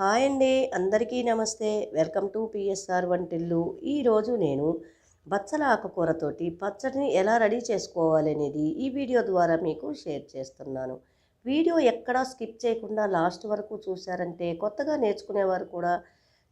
Hi అండి. అందరికీ నమస్తే. వెల్కమ్ టు పిఎస్ఆర్ వంటిల్లు. ఈరోజు నేను బచ్చల ఆకుకూరతోటి పచ్చడిని ఎలా రెడీ చేసుకోవాలి అనేది ఈ వీడియో ద్వారా మీకు షేర్ చేస్తున్నాను. వీడియో ఎక్కడా స్కిప్ చేయకుండా లాస్ట్ వరకు చూశారంటే కొత్తగా నేర్చుకునేవారు కూడా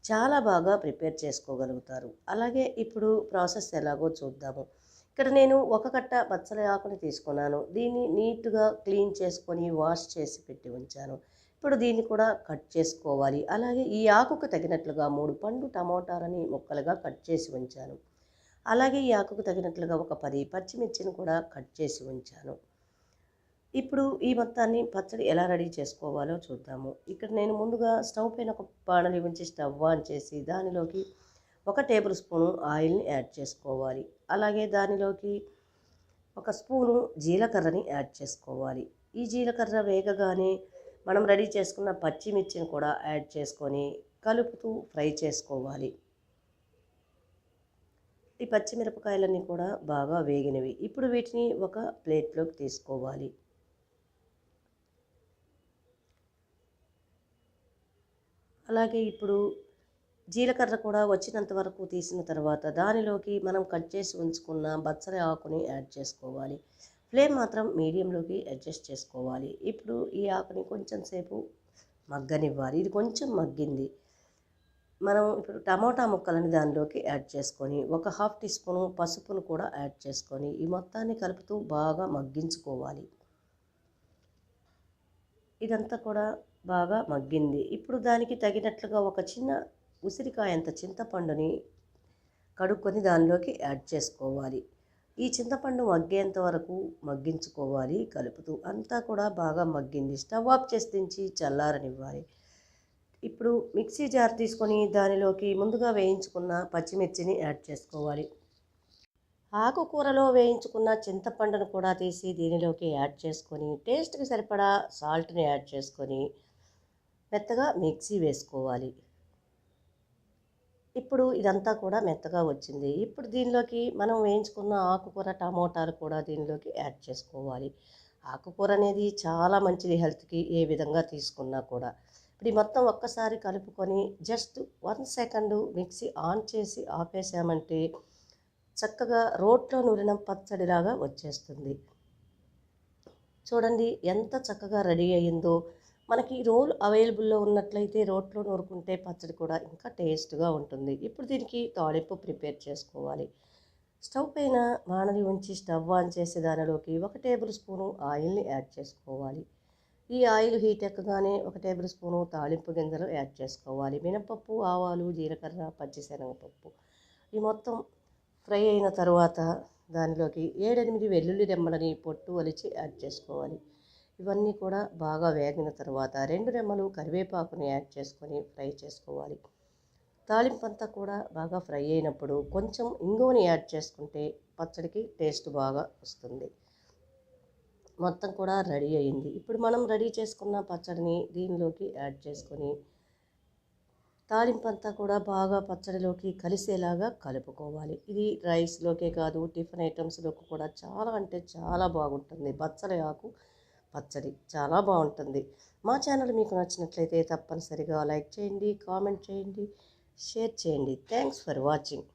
చాలా బాగా ప్రిపేర్ చేసుకోగలుగుతారు. అలాగే ఇప్పుడు ప్రాసెస్ ఎలాగో చూద్దాము. ఇక్కడ నేను ఒక కట్ట బచ్చల ఆకుని తీసుకున్నాను. దీన్ని నీట్గా క్లీన్ చేసుకొని వాష్ చేసి పెట్టి ఉంచాను. ఇప్పుడు దీన్ని కూడా కట్ చేసుకోవాలి. అలాగే ఈ ఆకుకు తగినట్లుగా మూడు పండు టమోటాలని ముక్కలుగా కట్ చేసి ఉంచాను. అలాగే ఈ ఆకుకు తగినట్లుగా ఒక పది పచ్చిమిర్చిని కూడా కట్ చేసి ఉంచాను. ఇప్పుడు ఈ మొత్తాన్ని పచ్చడి ఎలా రెడీ చేసుకోవాలో చూద్దాము. ఇక్కడ నేను ముందుగా స్టవ్ పైన ఒక బాణలి ఉంచి స్టవ్ ఆన్ చేసి దానిలోకి ఒక టేబుల్ స్పూను ఆయిల్ని యాడ్ చేసుకోవాలి. అలాగే దానిలోకి ఒక స్పూను జీలకర్రని యాడ్ చేసుకోవాలి. ఈ జీలకర్ర వేగగానే మనం రెడీ చేసుకున్న పచ్చిమిర్చిని కూడా యాడ్ చేసుకొని కలుపుతూ ఫ్రై చేసుకోవాలి. ఈ పచ్చిమిరపకాయలన్నీ కూడా బాగా వేగినవి. ఇప్పుడు వీటిని ఒక ప్లేట్లోకి తీసుకోవాలి. అలాగే ఇప్పుడు జీలకర్ర కూడా వచ్చినంత వరకు తీసిన తర్వాత దానిలోకి మనం కట్ చేసి ఉంచుకున్న బచ్చలి ఆకుని యాడ్ చేసుకోవాలి. ఫ్లేమ్ మాత్రం మీడియంలోకి అడ్జస్ట్ చేసుకోవాలి. ఇప్పుడు ఈ ఆకుని కొంచెం సేపు మగ్గనివ్వాలి. ఇది కొంచెం మగ్గింది. మనం ఇప్పుడు టమోటా ముక్కలని దానిలోకి యాడ్ చేసుకొని ఒక హాఫ్ టీ స్పూను పసుపును కూడా యాడ్ చేసుకొని ఈ మొత్తాన్ని కలుపుతూ బాగా మగ్గించుకోవాలి. ఇదంతా కూడా బాగా మగ్గింది. ఇప్పుడు దానికి తగినట్లుగా ఒక చిన్న ఉసిరికాయంత చింతపండుని కడుక్కొని దానిలోకి యాడ్ చేసుకోవాలి. ఈ చింతపండు మగ్గేంత వరకు మగ్గించుకోవాలి కలుపుతూ అంతా కూడా బాగా మగ్గింది. స్టవ్ ఆఫ్ చేసి దించి చల్లారనివ్వాలి. ఇప్పుడు మిక్సీ జార్ తీసుకొని దానిలోకి ముందుగా వేయించుకున్న పచ్చిమిర్చిని యాడ్ చేసుకోవాలి. ఆకుకూరలో వేయించుకున్న చింతపండును కూడా తీసి దీనిలోకి యాడ్ చేసుకొని టేస్ట్కి సరిపడా సాల్ట్ని యాడ్ చేసుకొని మెత్తగా మిక్సీ వేసుకోవాలి. ఇప్పుడు ఇదంతా కూడా మెత్తగా వచ్చింది. ఇప్పుడు దీనిలోకి మనం వేయించుకున్న ఆకుకూర టమోటాలు కూడా దీనిలోకి యాడ్ చేసుకోవాలి. ఆకుకూర అనేది చాలా మంచిది హెల్త్కి ఏ విధంగా తీసుకున్నా కూడా. ఇప్పుడు ఈ మొత్తం ఒక్కసారి కలుపుకొని just one second mixie on చేసి ఆపేసామంటే చక్కగా రోట్లో నూరిన పచ్చడిలాగా వచ్చేస్తుంది. చూడండి ఎంత చక్కగా రెడీ అయిందో మనకి రోల్ అవైలబుల్లో ఉన్నట్లయితే రోట్లో నూరుకుంటే పచ్చడి కూడా ఇంకా టేస్ట్గా ఉంటుంది. ఇప్పుడు దీనికి తాలింపు ప్రిపేర్ చేసుకోవాలి. స్టవ్ పైన వానలి ఉంచి స్టవ్ ఆన్ చేసి దానిలోకి ఒక టేబుల్ స్పూను ఆయిల్ని యాడ్ చేసుకోవాలి. ఈ ఆయిల్ హీట్ ఎక్కగానే ఒక టేబుల్ స్పూను తాలింపు గింజలు యాడ్ చేసుకోవాలి. మినపప్పు ఆవాలు జీలకర్ర పచ్చిశనగపప్పు ఈ మొత్తం ఫ్రై అయిన తర్వాత దానిలోకి ఏడెనిమిది వెల్లుల్లి రెమ్మలని పొట్టు ఒలిచి యాడ్ చేసుకోవాలి. ఇవన్నీ కూడా బాగా వేగిన తర్వాత రెండు రెమ్మలు కరివేపాకుని యాడ్ చేసుకొని ఫ్రై చేసుకోవాలి. తాలింపంతా కూడా బాగా ఫ్రై అయినప్పుడు కొంచెం ఇంగువని యాడ్ చేసుకుంటే పచ్చడికి టేస్ట్ బాగా వస్తుంది. మొత్తం కూడా రెడీ అయింది. ఇప్పుడు మనం రెడీ చేసుకున్న పచ్చడిని దీనిలోకి యాడ్ చేసుకొని తాలింపంతా కూడా బాగా పచ్చడిలోకి కలిసేలాగా కలుపుకోవాలి. ఇది రైస్లోకే కాదు టిఫిన్ ఐటమ్స్లోకి కూడా చాలా అంటే చాలా బాగుంటుంది. బచ్చలి ఆకు పచ్చడి. చాలా బాగుంటుంది. మా ఛానల్ మీకు నచ్చినట్లయితే తప్పనిసరిగా లైక్ చేయండి కామెంట్ చేయండి షేర్ చేయండి. Thanks for watching.